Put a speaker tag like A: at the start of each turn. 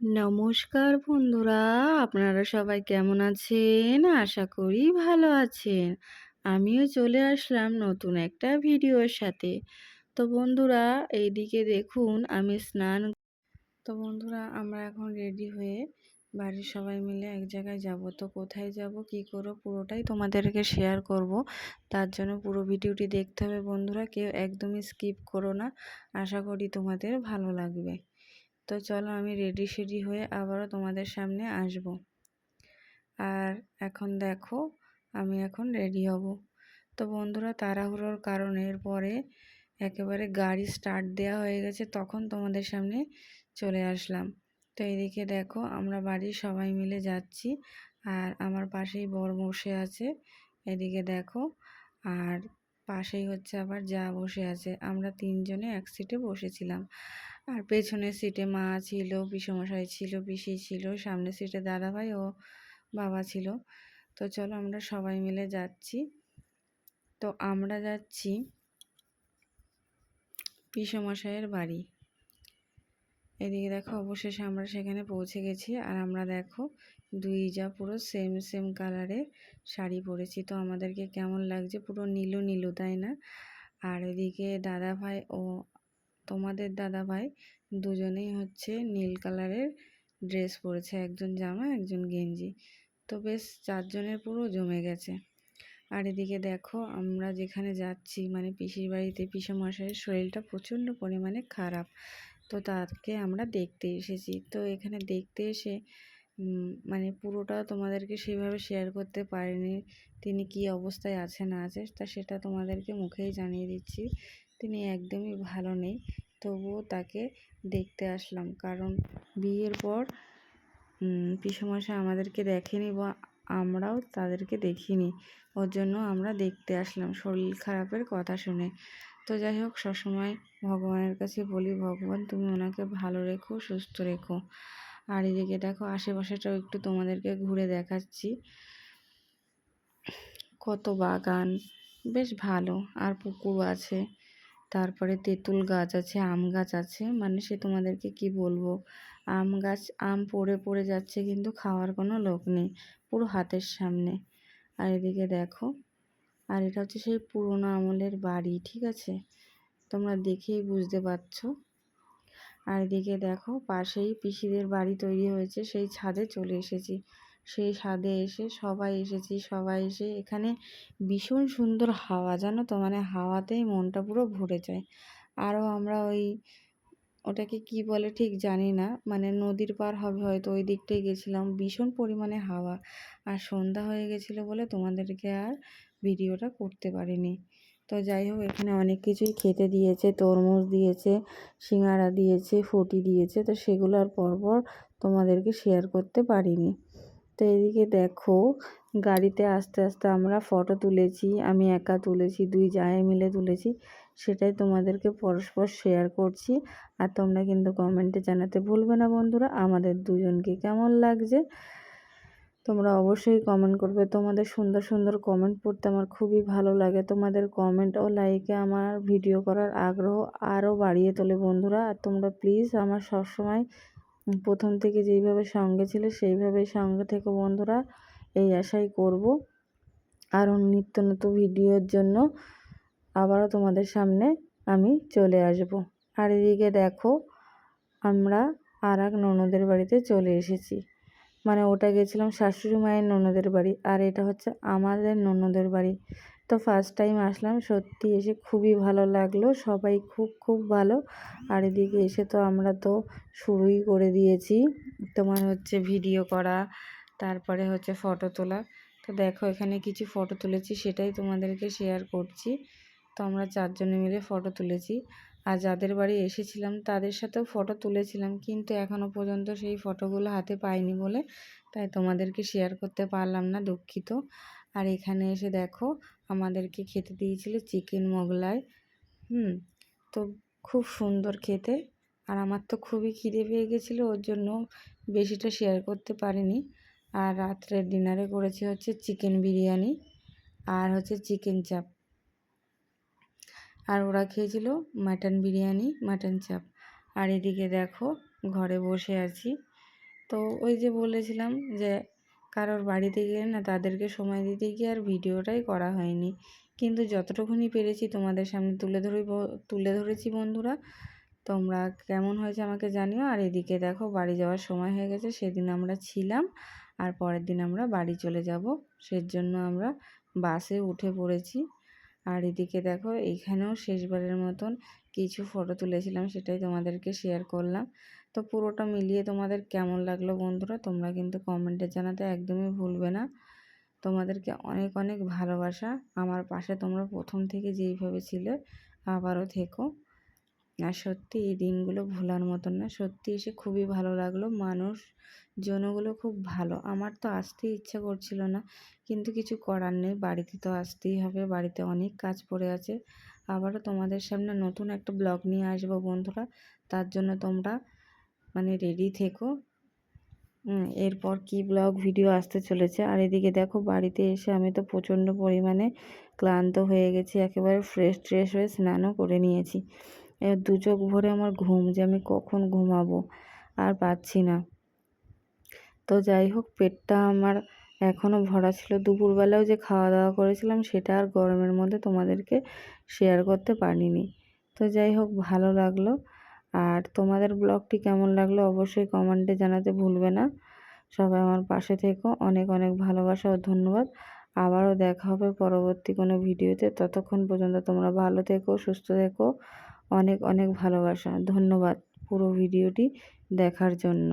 A: নমস্কার বন্ধুরা, আপনারা সবাই কেমন আছেন? আশা করি ভালো আছেন। আমিও চলে আসলাম নতুন একটা ভিডিওর সাথে। তো বন্ধুরা, এইদিকে দেখুন, আমি স্নান তো বন্ধুরা, আমরা এখন রেডি হয়ে বাড়ির সবাই মিলে এক জায়গায় যাব। তো কোথায় যাব, কি করব, পুরোটাই তোমাদেরকে শেয়ার করব। তার জন্য পুরো ভিডিওটি দেখতে হবে বন্ধুরা, কেউ একদমই স্কিপ করো না। আশা করি তোমাদের ভালো লাগবে। তো চলো আমি রেডি সেডি হয়ে আবারও তোমাদের সামনে আসব। আর এখন দেখো, আমি এখন রেডি হব। তো বন্ধুরা, তাড়াহুড়োর কারণে পরে একেবারে গাড়ি স্টার্ট দেওয়া হয়ে গেছে, তখন তোমাদের সামনে চলে আসলাম। তো এদিকে দেখো, আমরা বাড়ির সবাই মিলে যাচ্ছি, আর আমার পাশেই বর বসে আছে। এদিকে দেখো, আর পাশেই হচ্ছে আবার যা বসে আছে। আমরা তিনজনে এক সিটে বসেছিলাম। আর পেছনের সিটে মা ছিল, পিসমশাই ছিল, পিসি ছিল সামনের সিটে দাদাভাই ও বাবা ছিল। তো চলো আমরা সবাই মিলে যাচ্ছি। তো আমরা যাচ্ছি পিসমশাইয়ের বাড়ি। এদিকে দেখো অবশেষে আমরা সেখানে পৌঁছে গেছি আর আমরা দেখো দুই যা পুরো সেম সেম কালারের শাড়ি পরেছি। তো আমাদেরকে কেমন লাগছে? পুরো নীলু নীলু, তাই না? আর এদিকে দাদা ভাই ও তোমাদের দাদা ভাই দুজনেই হচ্ছে নীল কালারের ড্রেস পরেছে, একজন জামা, একজন গেঞ্জি। তো বেশ চারজনের পুরো জমে গেছে। আর এদিকে দেখো, আমরা যেখানে যাচ্ছি মানে পিসির বাড়িতে পিসমশাইয়ের শরীরটা প্রচণ্ড পরিমাণে খারাপ। তো তাকে আমরা দেখতে এসেছি। তো এখানে দেখতে এসে মানে পুরোটা তোমাদেরকে সেভাবে শেয়ার করতে পারিনি। তিনি কি অবস্থায় আছে, না আছে, তা সেটা তোমাদেরকে মুখেই জানিয়ে দিচ্ছি। তিনি একদমই ভালো নেই। তবুও তাকে দেখতে আসলাম। কারণ বিয়ের পর পিসমশাই আমাদেরকে দেখেনি বা আমরাও তাদেরকে দেখিনি। ওর জন্য আমরা দেখতে আসলাম, শরীর খারাপের কথা শুনে। তো যাই হোক, সবসময় ভগবানের কাছে বলি, ভগবান, তুমি ওনাকে ভালো রেখো, সুস্থ রেখো। আর এদিকে দেখো, আশেপাশেটাও একটু তোমাদেরকে ঘুরে দেখাচ্ছি। কত বাগান, বেশ ভালো। আর পুকুর আছে। তারপরে তেঁতুল গাছ আছে, আম গাছ আছে। মানে সে তোমাদেরকে কি বলব? আম গাছ, আম পড়ে পড়ে যাচ্ছে কিন্তু খাওয়ার কোনো লোক নেই, পুরো হাতের সামনে। আর এদিকে দেখো, আর এটা হচ্ছে সেই পুরোনো আমলের বাড়ি, ঠিক আছে? তোমরা দেখেই বুঝতে পারছ। আর এদিকে দেখো, পাশেই পিসিদের বাড়ি তৈরি হয়েছে, সেই ছাদে চলে এসেছি। সেই ছাদে এসে সবাই এসেছি, সবাই এসে এখানে ভীষণ সুন্দর হাওয়া, জানো তো? মানে হাওয়াতেই মনটা পুরো ভরে যায়। আরও আমরা ওই ওটাকে কি বলে ঠিক জানি না মানে নদীর পার হবে হয়তো ওই দিকটাই গেছিলাম, ভীষণ পরিমাণে হাওয়া। আর সন্ধ্যা হয়ে গেছিল বলে তোমাদেরকে আর ভিডিওটা করতে পারিনি। তো যাই হোক, এখানে অনেক কিছুই খেতে দিয়েছে, তরমুজ দিয়েছে, সিঙ্গারা দিয়েছে, ফুটি দিয়েছে, তো সেগুলো আর পরপর তোমাদেরকে শেয়ার করতে পারিনি। তো এদিকে দেখো, গাড়িতে আস্তে আস্তে আমরা ফটো তুলেছি, আমি একা তুলেছি, দুই জায়ে মিলে তুলেছি, সেটাই তোমাদেরকে পরস্পর শেয়ার করছি। আর তোমরা কিন্তু কমেন্টে জানাতে ভুলবে না বন্ধুরা, আমাদের দুজনকে কেমন লাগছে? তোমরা অবশ্যই কমেন্ট করবে, তোমাদের সুন্দর সুন্দর কমেন্ট পড়তে আমার খুবই ভালো লাগে। তোমাদের কমেন্ট ও লাইকে আমার ভিডিও করার আগ্রহ আরও বাড়িয়ে তোলে বন্ধুরা। আর তোমরা প্লিজ আমার সবসময় প্রথম থেকে যেইভাবে সঙ্গে ছিল, সেইভাবেই সঙ্গে থেকে বন্ধুরা এই আশাই করব। আরও নিত্য নতুন ভিডিওর জন্য আবারও তোমাদের সামনে আমি চলে আসব। আর এদিকে দেখো, আমরা আর এক ননদের বাড়িতে চলে এসেছি। মানে ওটা গেছিলাম শাশুড়ি মায়ের ননদের বাড়ি, আর এটা হচ্ছে আমাদের ননদের বাড়ি। তো ফার্স্ট টাইম আসলাম, সত্যি এসে খুবই ভালো লাগল, সবাই খুব খুব ভালো। আর এদিকে এসে তো আমরা তো শুরুই করে দিয়েছি, তোমার হচ্ছে ভিডিও করা, তারপরে হচ্ছে ফটো তোলা। তো দেখো এখানে কিছু ফটো তুলেছি, সেটাই তোমাদেরকে শেয়ার করছি। তো আমরা চারজনে মিলে ফটো তুলেছি। আর যাদের বাড়ি এসেছিলাম, তাদের সাথেও ফটো তুলেছিলাম, কিন্তু এখনও পর্যন্ত সেই ফটোগুলো হাতে পাইনি বলে, তাই তোমাদেরকে শেয়ার করতে পারলাম না, দুঃখিত। আর এখানে এসে দেখো আমাদেরকে খেতে দিয়েছিল চিকেন মোগলাই, হুম, তো খুব সুন্দর খেতে। আর আমার তো খুবই খিদে পেয়ে গেছিল, ওর জন্য বেশিটা শেয়ার করতে পারিনি। আর রাত্রে ডিনারে করেছি হচ্ছে চিকেন বিরিয়ানি আর হচ্ছে চিকেন চাপ। আর ওরা খেয়েছিল মাটন বিরিয়ানি, মাটন চাপ। আর এদিকে দেখো, ঘরে বসে আছি। তো ওই যে বলেছিলাম যে কারোর বাড়িতে গিয়ে না তাদেরকে সময় দিতে গিয়ে আর ভিডিওটাই করা হয়নি। কিন্তু যতটুকুনি পেরেছি তোমাদের সামনে তুলে ধরি তুলে ধরেছি বন্ধুরা, তোমরা কেমন হয়েছে আমাকে জানিও। আর এদিকে দেখো বাড়ি যাওয়ার সময় হয়ে গেছে, সেদিন আমরা ছিলাম আর পরের দিন আমরা বাড়ি চলে যাব। সেজন্য আমরা বাসে উঠে পড়েছি। আর এদিকে দেখো, এইখানেও শেষবারের মতন কিছু ফটো তুলেছিলাম, সেটাই তোমাদেরকে শেয়ার করলাম। তো পুরোটা মিলিয়ে তোমাদের কেমন লাগল বন্ধুরা, তোমরা কিন্তু কমেন্টে জানাতে একদমই ভুলবে না। তোমাদেরকে অনেক অনেক ভালোবাসা। আমার পাশে তোমরা প্রথম থেকে যেইভাবে ছিলে, আবারও থেকো। আর সত্যি এই দিনগুলো ভোলার মতন না। সত্যি এসে খুবই ভালো লাগল। মানুষ জনগুলো খুব ভালো। আমার তো আসতেই ইচ্ছা করছিল না, কিন্তু কিছু করার নেই। বাড়িতে তো আসতেই হবে। বাড়িতে অনেক কাজ পড়ে আছে। আবারও তোমাদের সামনে নতুন একটা ব্লগ নিয়ে আসব বন্ধুরা। তার জন্য তোমরা মানে রেডি থেকো। এরপর কি ব্লগ ভিডিও আসতে চলেছে? আর এদিকে দেখো, বাড়িতে এসে আমি তো প্রচণ্ড পরিমাণে ক্লান্ত হয়ে গেছি। একেবারে ফ্রেশ ট্রেশ হয়ে স্নানও করে নিয়েছি। দু চোখ ভরে আমার ঘুম যে আমি কখন ঘুমাবো আর পাচ্ছি না। তো যাই হোক, পেটটা আমার এখনও ভরা ছিল। দুপুরবেলাও যে খাওয়া দাওয়া করেছিলাম, সেটা আর গরমের মধ্যে তোমাদেরকে শেয়ার করতে পারিনি। তো যাই হোক, ভালো লাগল। আর তোমাদের ব্লগটি কেমন লাগল অবশ্যই কমেন্টে জানাতে ভুলবে না। সবাই আমার পাশে থেকো। অনেক অনেক ভালোবাসা ও ধন্যবাদ। আবারও দেখা হবে পরবর্তী কোনো ভিডিওতে। ততক্ষণ পর্যন্ত তোমরা ভালো থেকো, সুস্থ থেকো। অনেক অনেক ভালোবাসা। ধন্যবাদ পুরো ভিডিওটি দেখার জন্য।